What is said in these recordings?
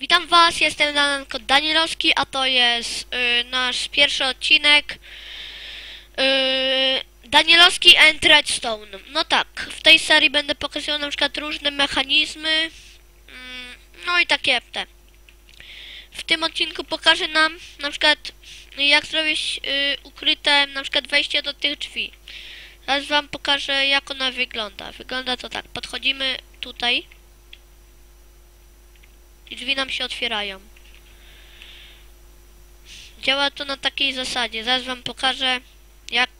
Witam Was, jestem Danko Danielowski, a to jest y, nasz pierwszy odcinek y, Danielowski and Redstone. No tak, w tej serii będę pokazywał na przykład różne mechanizmy, mm, no i takie te. W tym odcinku pokażę nam na przykład jak zrobić y, ukryte na przykład wejście do tych drzwi. Teraz Wam pokażę jak ona wygląda. Wygląda to tak, podchodzimy tutaj i drzwi nam się otwierają. Działa to na takiej zasadzie. Zaraz wam pokażę, jak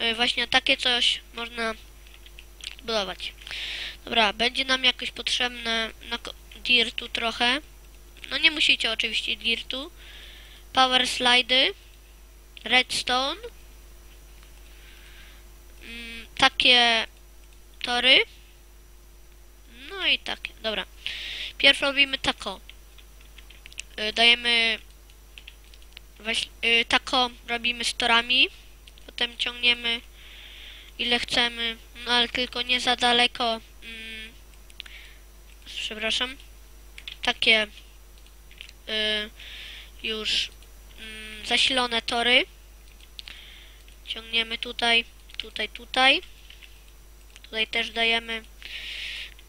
y, właśnie takie coś można budować. Dobra, będzie nam jakoś potrzebne na ko- dirtu trochę. No nie musicie oczywiście dirtu. Power slidy, redstone, mm, takie tory. No i takie, dobra. Pierw robimy tako. Y, Dajemy weź, y, tako robimy z torami. Potem ciągniemy ile chcemy, no ale tylko nie za daleko. Mm, przepraszam. Takie y, już mm, zasilone tory. Ciągniemy tutaj, tutaj, tutaj. Tutaj też dajemy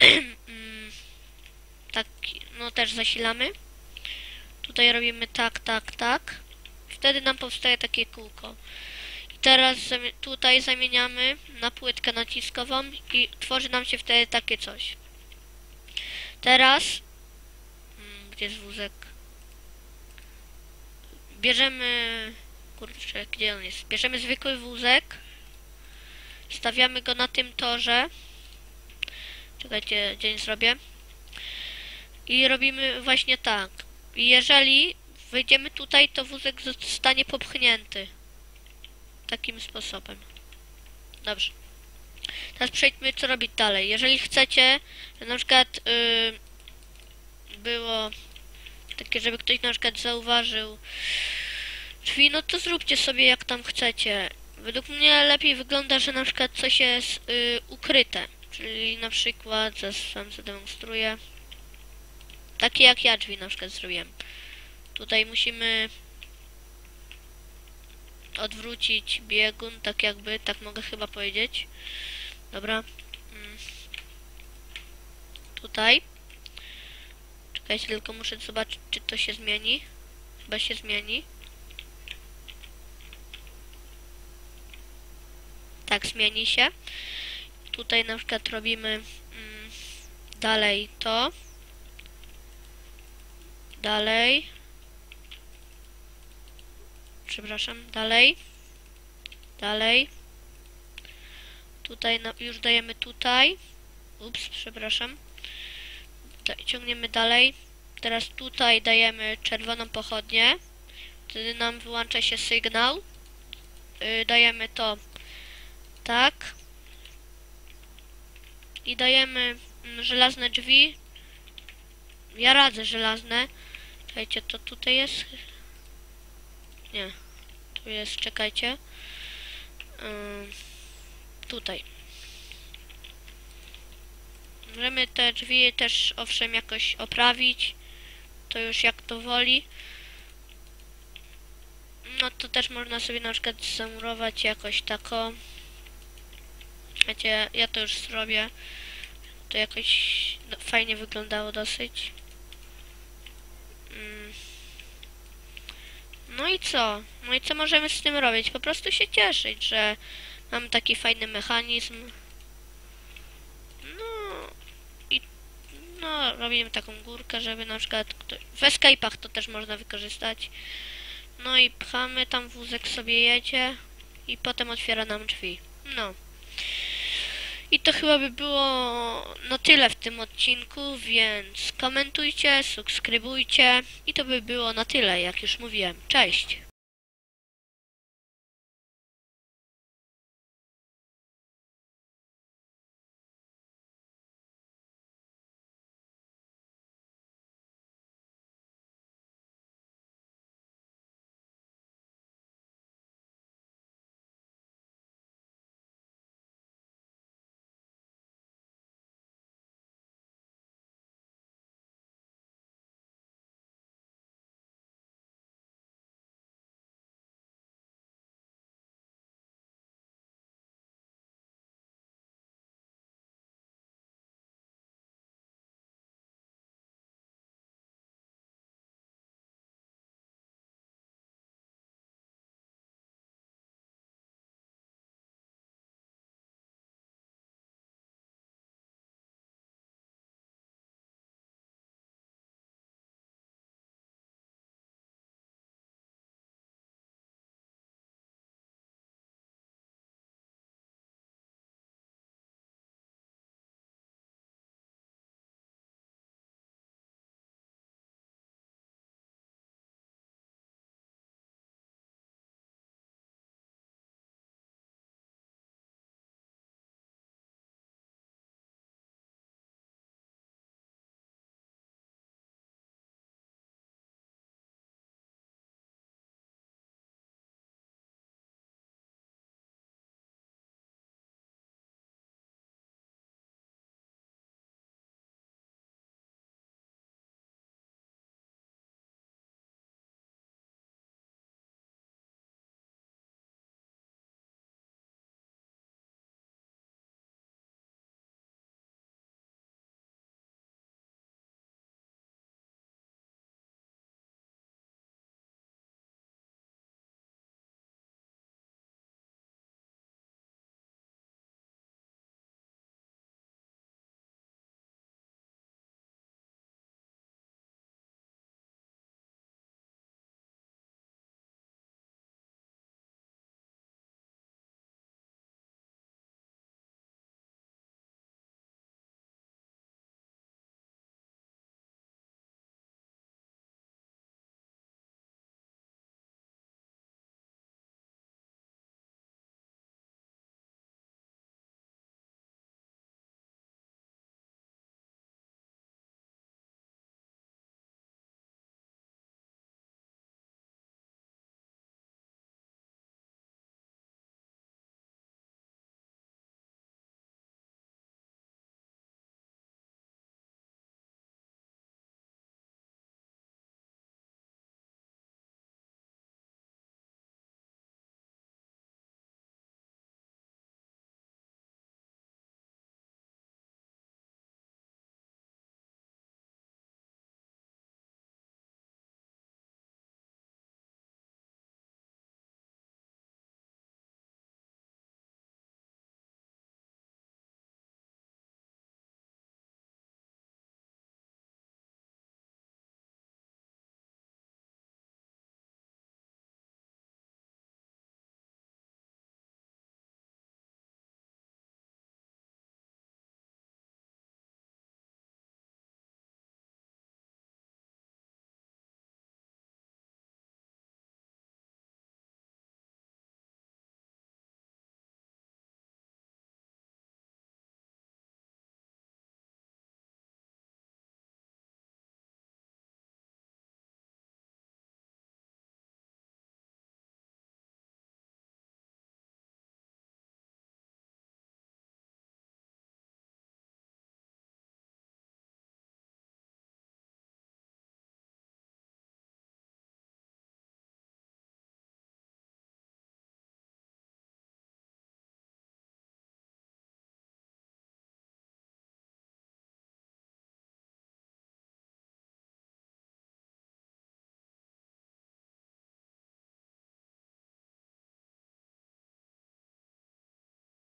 mm, tak, no też zasilamy. Tutaj robimy tak, tak, tak. Wtedy nam powstaje takie kółko. I teraz tutaj zamieniamy na płytkę naciskową i tworzy nam się wtedy takie coś. Teraz, mm, gdzie jest wózek? Bierzemy, kurczę, gdzie on jest? Bierzemy zwykły wózek, stawiamy go na tym torze. Czekajcie, dzień zrobię. I robimy właśnie tak. Jeżeli wejdziemy tutaj, to wózek zostanie popchnięty. Takim sposobem. Dobrze. Teraz przejdźmy, co robić dalej. Jeżeli chcecie, na przykład yy, było takie, żeby ktoś na przykład zauważył drzwi, no to zróbcie sobie jak tam chcecie. Według mnie lepiej wygląda, że na przykład coś jest yy, ukryte. Czyli na przykład, zaraz wam zademonstruję. Takie jak ja drzwi na przykład zrobiłem. Tutaj musimy odwrócić biegun, tak jakby, tak mogę chyba powiedzieć. Dobra. Mm. Tutaj. Czekajcie, tylko muszę zobaczyć, czy to się zmieni. Chyba się zmieni. Tak, zmieni się. Tutaj na przykład robimy mm, dalej to. Dalej. Przepraszam, dalej. Dalej. Tutaj na, już dajemy tutaj. Ups, przepraszam. Da, ciągniemy dalej. Teraz tutaj dajemy czerwoną pochodnię. Wtedy nam wyłącza się sygnał. Yy, dajemy to tak. I dajemy mm, żelazne drzwi. Ja radzę żelazne. Czekajcie, to tutaj jest? Nie. Tu jest, czekajcie. Tutaj. Możemy te drzwi też owszem jakoś oprawić. To już jak to woli. No to też można sobie na przykład zamurować jakoś tako. Wiecie, ja to już zrobię. To jakoś fajnie wyglądało dosyć. Mm. No i co? No i co możemy z tym robić? Po prostu się cieszyć, że mam taki fajny mechanizm. No i no robimy taką górkę, żeby na przykład ktoś... w Escape'ach to też można wykorzystać. No i pchamy, tam wózek sobie jedzie i potem otwiera nam drzwi. No. I to chyba by było na tyle w tym odcinku, więc komentujcie, subskrybujcie i to by było na tyle, jak już mówiłem. Cześć!